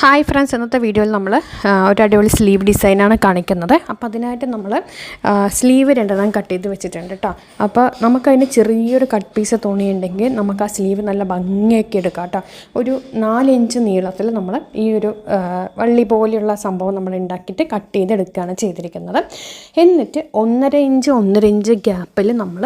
Hi friends ഇന്നത്തെ വീഡിയോയിൽ നമ്മൾ ഒരു അടിപൊളി സ്ലീവ് ഡിസൈനാണ് കാണിക്കുന്നത്. അപ്പോൾ അതിനായിട്ട് നമ്മൾ സ്ലീവ് രണ്ടെണ്ണം കട്ട് ചെയ്ത് വെച്ചിട്ടുണ്ട് കേട്ടോ അപ്പോൾ നമുക്കതിന് ചെറിയൊരു കട്ട് പീസ് തുണിയുണ്ടെങ്കിൽ നമുക്ക് ആ സ്ലീവ് നല്ല ഭംഗിയൊക്കെ എടുക്കാം കേട്ടോ ഒരു നാലിഞ്ച് നീളത്തിൽ നമ്മൾ ഈ ഒരു വള്ളി പോലെയുള്ള സംഭവം നമ്മൾ ഉണ്ടാക്കിയിട്ട് കട്ട് ചെയ്തെടുക്കുകയാണ് ചെയ്തിരിക്കുന്നത്. എന്നിട്ട് ഒന്നര ഇഞ്ച് ഒന്നര ഇഞ്ച് ഗ്യാപ്പിൽ നമ്മൾ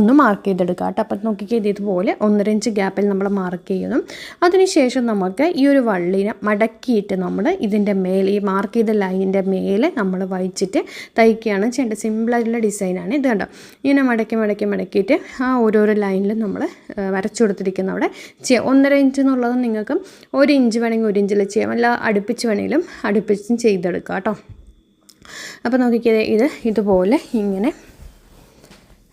ഒന്ന് മാർക്ക് ചെയ്തെടുക്കുക കേട്ടോ അപ്പം നോക്കിക്കഴിഞ്ഞ ഇത് ഇതുപോലെ ഒന്നര ഇഞ്ച് ഗ്യാപ്പിൽ നമ്മൾ മാർക്ക് ചെയ്യണം. അതിനുശേഷം നമുക്ക് ഈ ഒരു വള്ളിനെ മടക്കിയിട്ട് നമ്മൾ ഇതിന്റെ മേലെ ഈ മാർക്ക് ചെയ്ത ലൈനിന്റെ മേലെ നമ്മൾ വഹിച്ചിട്ട് തയ്ക്കുകയാണ് ചെയ്യേണ്ടത്. സിമ്പിളായിട്ടുള്ള ഡിസൈനാണ് ഇത് കണ്ടോ? ഇങ്ങനെ മടക്കി മടക്കി മടക്കിയിട്ട് ആ ഓരോരോ ലൈനിലും നമ്മൾ വരച്ചു കൊടുത്തിരിക്കുന്ന അവിടെ ചെയ്യാം. ഒന്നര ഇഞ്ച് എന്നുള്ളത് നിങ്ങൾക്ക് ഒരു ഇഞ്ച് വേണമെങ്കിൽ ഒരു ഇഞ്ചിൽ ചെയ്യാം. അല്ല അടുപ്പിച്ച് വേണമെങ്കിലും അടുപ്പിച്ചും ചെയ്തെടുക്കാം കേട്ടോ. അപ്പോൾ നോക്കിക്കേ ഇത് ഇതുപോലെ ഇങ്ങനെ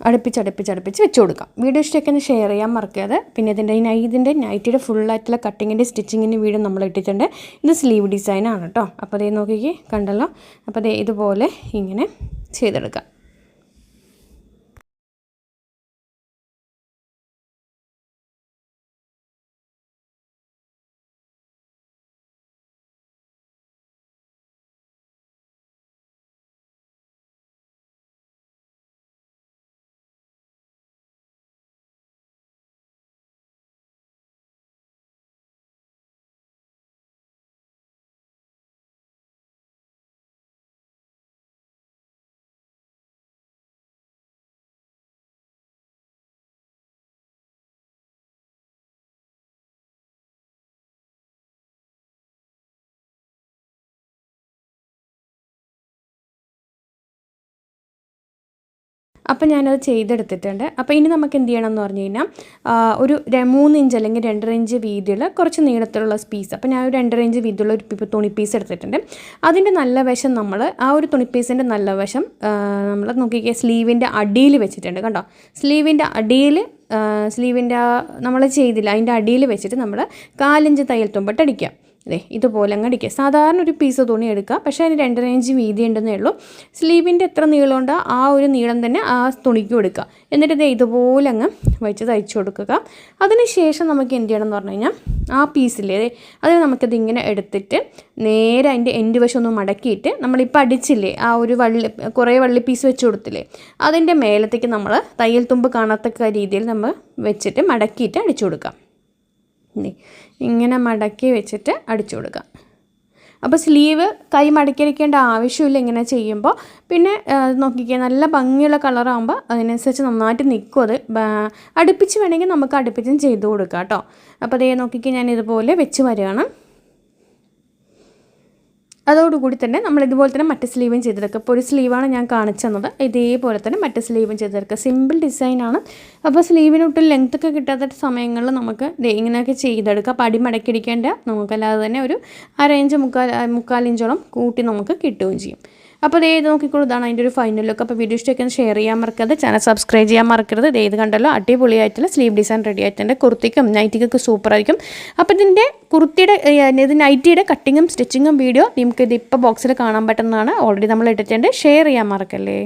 അടുപ്പിച്ച് അടുപ്പിച്ച് അടുപ്പിച്ച് വെച്ച് കൊടുക്കാം. വീഡിയോ ഇഷ്ടമൊക്കെ ഷെയർ ചെയ്യാൻ മറക്കരുത്. പിന്നെ ഇതിന്റെ ഈ നൈ- ഇതിന്റെ നൈറ്റിയുടെ ഫുള്ളായിട്ടുള്ള കട്ടിങ്ങിന്റെ സ്റ്റിച്ചിങ്ങിന്റെ വീഡിയോ നമ്മൾ ഇട്ടിട്ടുണ്ട്. ഇത് സ്ലീവ് ഡിസൈനാണ് കേട്ടോ. അപ്പോൾ അതേ നോക്കിക്കേ കണ്ടല്ലോ? അപ്പോൾ അതേ ഇതുപോലെ ഇങ്ങനെ ചെയ്തെടുക്കാം. അപ്പോൾ ഞാനത് ചെയ്തെടുത്തിട്ടുണ്ട്. അപ്പോൾ ഇനി നമുക്ക് എന്ത് ചെയ്യണം എന്ന് പറഞ്ഞു കഴിഞ്ഞാൽ ഒരു മൂന്ന് ഇഞ്ച് അല്ലെങ്കിൽ രണ്ടര ഇഞ്ച് വീതിയുള്ള കുറച്ച് നീളത്തിലുള്ള പീസ് അപ്പോൾ ഞാൻ ഒരു രണ്ടര ഇഞ്ച് വീതിയുള്ള ഒരു തുണി പീസ് എടുത്തിട്ടുണ്ട്. അതിന്റെ നല്ല വശം നമ്മൾ ആ ഒരു തുണി പീസിന്റെ നല്ല വശം നമ്മൾ നോക്കിക്കുക സ്ലീവിന്റെ അടിയിൽ വെച്ചിട്ടുണ്ട് കണ്ടോ? സ്ലീവിന്റെ അടിയിൽ സ്ലീവിന്റെ നമ്മൾ ചെയ്തില്ല. അതിന്റെ അടിയിൽ വെച്ചിട്ട് നമ്മൾ കാലിഞ്ച് തയ്യൽ തുമ്പട്ട് അടിക്കുക. അതെ ഇതുപോലെ അങ്ങ് അടിക്കുക. സാധാരണ ഒരു പീസ് തുണി എടുക്കുക. പക്ഷേ അതിന് രണ്ടര ഇഞ്ച് വീതി ഉണ്ടെന്നേ ഉള്ളൂ. സ്ലീവിന്റെ എത്ര നീളമുണ്ടോ ആ ഒരു നീളം തന്നെ ആ തുണിക്കും എടുക്കുക. എന്നിട്ട് ഇത് ഇതുപോലെ അങ്ങ് വെച്ച് തയ്ച്ചു കൊടുക്കുക. അതിനുശേഷം നമുക്ക് എന്ത് ചെയ്യണം എന്ന് പറഞ്ഞു കഴിഞ്ഞാൽ ആ പീസില്ലേ അതിന് നമുക്കത് ഇങ്ങനെ എടുത്തിട്ട് നേരെ അതിന്റെ എൻഡ് വശം ഒന്ന് മടക്കിയിട്ട് നമ്മളിപ്പോൾ അടിച്ചില്ലേ ആ ഒരു വള്ളി കുറേ വള്ളി പീസ് വെച്ച് കൊടുത്തില്ലേ അതിന്റെ മേലത്തേക്ക് നമ്മൾ തയ്യൽ തുമ്പ് കാണത്തക്ക രീതിയിൽ നമ്മൾ വെച്ചിട്ട് മടക്കിയിട്ട് അടിച്ചു കൊടുക്കാം ഇങ്ങനെ മടക്കി വെച്ചിട്ട് അടിച്ചു കൊടുക്കുക അപ്പോൾ സ്ലീവ് കൈ മടക്കിയിരിക്കേണ്ട ആവശ്യമില്ല ഇങ്ങനെ ചെയ്യുമ്പോൾ പിന്നെ നോക്കിക്കുക നോക്കിക്കേ നല്ല ഭംഗിയുള്ള കളറാകുമ്പോൾ അതിനനുസരിച്ച് നന്നായിട്ട് നിൽക്കും അത്. അടുപ്പിച്ച് വേണമെങ്കിൽ നമുക്ക് അടുപ്പിച്ചും ചെയ്ത് കൊടുക്കാം കേട്ടോ. അപ്പോൾ അതേ നോക്കിക്കേ ഞാൻ ഇതുപോലെ വെച്ച് വരികയാണ്. അതോടുകൂടി തന്നെ നമ്മൾ ഇതുപോലെ തന്നെ മറ്റ് സ്ലീവും ചെയ്തെടുക്കുക ഇപ്പോൾ ഒരു സ്ലീവാണ് ഞാൻ കാണിച്ചു തന്നത്. ഇതേപോലെ തന്നെ മറ്റ് സ്ലീവും ചെയ്തെടുക്കുക സിമ്പിൾ ഡിസൈനാണ് അപ്പോൾ സ്ലീവിനൊട്ടും ലെങ്ത് ഒക്കെ കിട്ടാത്ത സമയങ്ങളിൽ നമുക്ക് ഇങ്ങനെയൊക്കെ ചെയ്തെടുക്കുക പടി അടിമടക്കിടിക്കേണ്ട നമുക്കല്ലാതെ തന്നെ ഒരു അര ഇഞ്ച് മുക്കാൽ മുക്കാൽ ഇഞ്ചോളം കൂട്ടി നമുക്ക് കിട്ടുകയും ചെയ്യും. അപ്പോൾ ദേ ഇത് നോക്കിക്കോളൂ. ഇതാണ് അതിന്റെ ഒരു ഫൈനൽ ലുക്ക് അപ്പോൾ വീഡിയോ ഇഷ്ടമൊക്കെ ഷെയർ ചെയ്യാൻ മറക്കരുത്. ചാനൽ സബ്സ്ക്രൈബ് ചെയ്യാൻ മറക്കരുത്. ദേ ഇത് കണ്ടല്ലോ അടിപൊളിയായിട്ടുള്ള സ്ലീവ് ഡിസൈൻ റെഡി ആയിട്ടുണ്ട്. കുർത്തിക്കും നൈറ്റിക്കൊക്കെ സൂപ്പർ ആയിരിക്കും. അപ്പോൾ ഇതിന്റെ കുർത്തിയുടെ ഇത് നൈറ്റിയുടെ കട്ടിങ്ങും സ്റ്റിച്ചിങ്ങും വീഡിയോ നിങ്ങൾക്ക് ഇത് ഇപ്പോൾ ബോക്സിൽ കാണാൻ പറ്റുന്നതാണ്. ഓൾറെഡി നമ്മൾ ഇട്ടിട്ടുണ്ട്. ഷെയർ ചെയ്യാൻ മറക്കല്ലേ?